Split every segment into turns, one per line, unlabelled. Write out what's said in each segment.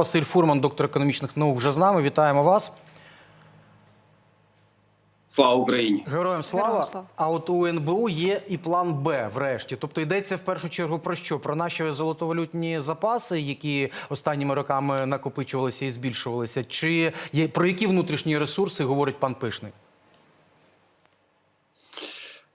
Василь Фурман, доктор економічних наук, вже з нами. Вітаємо вас.
Слава Україні!
Героям слава.
Героям слава.
А от у НБУ є і план Б, врешті. Тобто йдеться в першу чергу про що? Про наші золотовалютні запаси, які останніми роками накопичувалися і збільшувалися, чи є про які внутрішні ресурси говорить пан Пишний?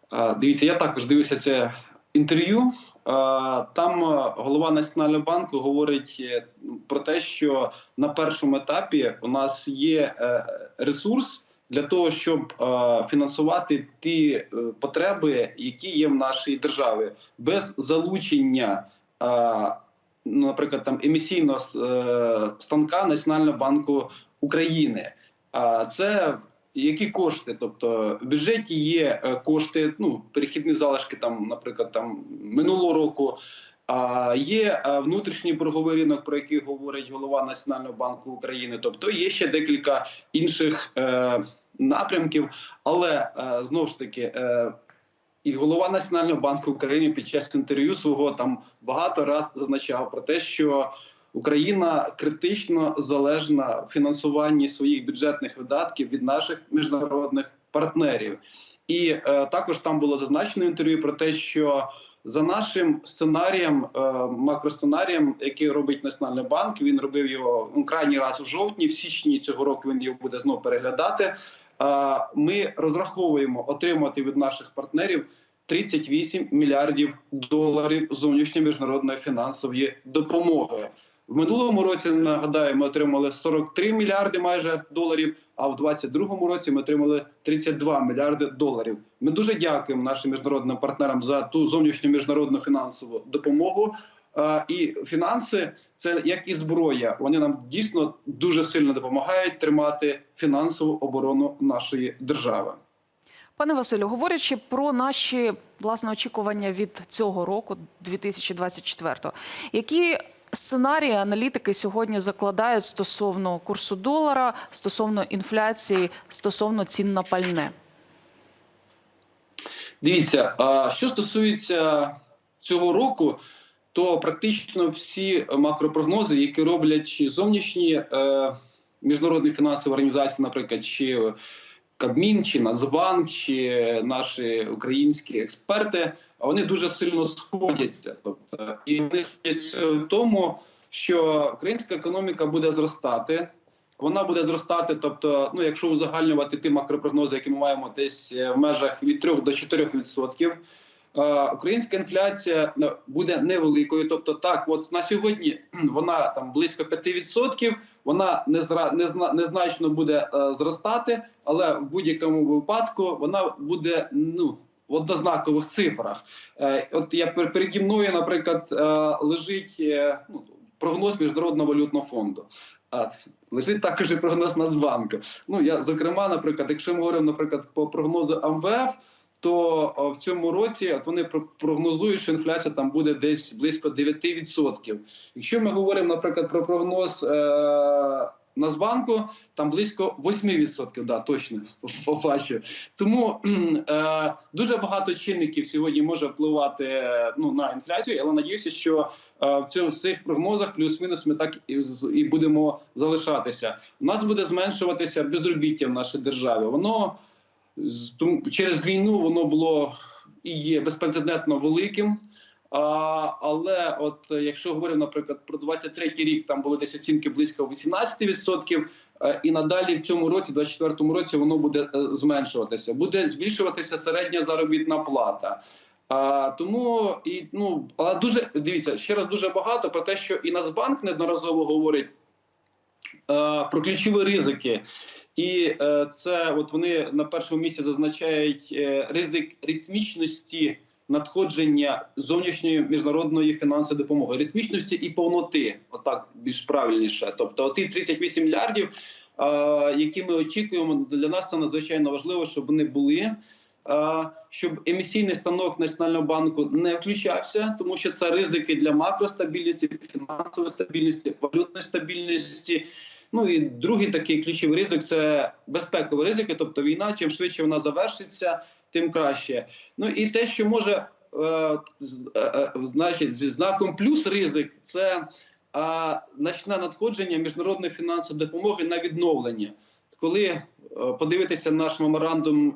А, Дивіться, я також дивився це інтерв'ю. А, Там е, голова Національного банку говорить е, про те, що на першому етапі у нас є е, ресурс для того, щоб е, фінансувати ті е, потреби, які є в нашій державі, без залучення, е, наприклад, там емісійного е, станка Національного банку України. Це які кошти? Тобто в бюджеті є е, кошти, ну перехідні залишки, там, наприклад, там минулого року. А є е, внутрішній борговий ринок, про який говорить голова Національного банку України. Тобто є ще декілька інших е, напрямків, але е, знову ж таки. Е, і голова Національного банку України під час інтерв'ю свого там багато раз зазначав про те, що Україна критично залежна в фінансуванні своїх бюджетних видатків від наших міжнародних партнерів. І е, також там було зазначено інтерв'ю про те, що за нашим сценарієм, е, макросценарієм, який робить Національний банк, він робив його ну, крайній раз у жовтні, в січні цього року він його буде знову переглядати. Е, ми розраховуємо отримати від наших партнерів 38 мільярдів доларів зовнішньої міжнародної фінансової допомоги. В минулому році нагадаю, ми отримали 43 мільярди майже доларів. А в 2022 році ми отримали 32 мільярди доларів. Ми дуже дякуємо нашим міжнародним партнерам за ту зовнішню міжнародну фінансову допомогу. І фінанси це як і зброя. Вони нам дійсно дуже сильно допомагають тримати фінансову оборону нашої держави.
Пане Василю, говорячи про наші власне очікування від цього року, 2024-го, які сценарії аналітики сьогодні закладають стосовно курсу долара, стосовно інфляції, стосовно цін на пальне?
Дивіться, що стосується цього року, то практично всі макропрогнози, які роблять зовнішні е, міжнародні фінансові організації, наприклад, чи Кабмін, чи Нацбанк, чи наші українські експерти, вони дуже сильно сходяться. Тобто, і вони в тому, що українська економіка буде зростати. Вона буде зростати, тобто, ну якщо узагальнювати ті макропрогнози, які ми маємо десь е, в межах від 3 до 4 відсотків. Е, Українська інфляція буде невеликою. Тобто, так, от на сьогодні вона там близько 5%, Вона не зра не зна- незначно буде е, зростати, але в будь-якому випадку вона буде ну в однознакових цифрах. Е, От я переді мною, наприклад, е, лежить е, ну, прогноз міжнародного валютного фонду. А лежить також і прогноз Нацбанку. Ну я зокрема, наприклад, якщо ми говоримо, наприклад, по прогнозу МВФ, то в цьому році от вони про- прогнозують, що інфляція там буде десь близько 9%. Якщо ми говоримо, наприклад, про прогноз е- Нацбанку, там близько 8%, да, точно побачив. Тому е, дуже багато чинників сьогодні може впливати е, ну, на інфляцію, але надіюся, що е, в цьому в цих прогнозах плюс-мінус ми так і, і будемо залишатися. У нас буде зменшуватися безробіття в нашій державі. Воно тому- через війну воно було і є безпрецедентно великим. А, але от е, якщо говоримо, наприклад, про 23-й рік, там були десь оцінки близько 18%, е, і надалі в цьому році, 24-му році, воно буде е, зменшуватися. Буде збільшуватися середня заробітна плата. А, тому і ну але дуже дивіться ще раз дуже багато про те, що і Нацбанк неодноразово говорить е, про ключові ризики. І е, це от вони на першому місці зазначають е, ризик ритмічності надходження зовнішньої міжнародної фінансової допомоги, ритмічності і повноти, отак більш правильніше. Тобто, ті 38 мільярдів, які ми очікуємо, для нас це надзвичайно важливо, щоб вони були. Щоб емісійний станок Національного банку не включався, тому що це ризики для макростабільності, фінансової стабільності, валютної стабільності. Ну і другий такий ключовий ризик це безпекові ризики, тобто війна. Чим швидше вона завершиться, тим краще. Ну і те, що може, е, е, е, значить, зі знаком плюс ризик, це значне надходження міжнародної фінансової допомоги на відновлення. Коли подивитися наш меморандум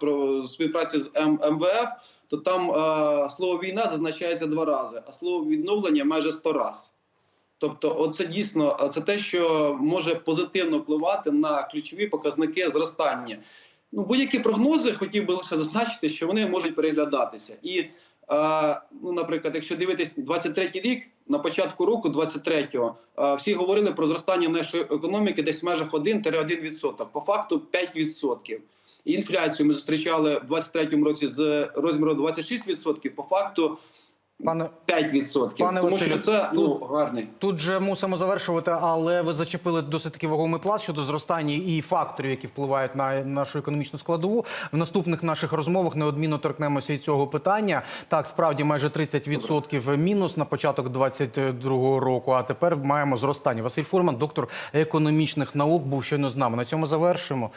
про співпраці з МВФ, то там слово війна зазначається два рази, а слово відновлення майже сто раз. Тобто, оце дійсно це те, що може позитивно впливати на ключові показники зростання. Ну, будь-які прогнози хотів би лише зазначити, що вони можуть переглядатися. І, е, ну, наприклад, якщо дивитись 23-й рік, на початку року, 23-го, е, всі говорили про зростання нашої економіки десь в межах 1-1%, по факту 5%. І інфляцію ми зустрічали в 23-му році з розміру 26%, по факту
Пане
5%.
Пане
Тому
Василю,
що це ну, гарний.
Тут же мусимо завершувати, але ви зачепили досить таки вагомий пласт щодо зростання і факторів, які впливають на нашу економічну складову. В наступних наших розмовах неодмінно торкнемося і цього питання. Так, справді майже 30% мінус на початок 22-го року. А тепер маємо зростання. Василь Фурман, доктор економічних наук, був щойно з нами. На цьому завершимо.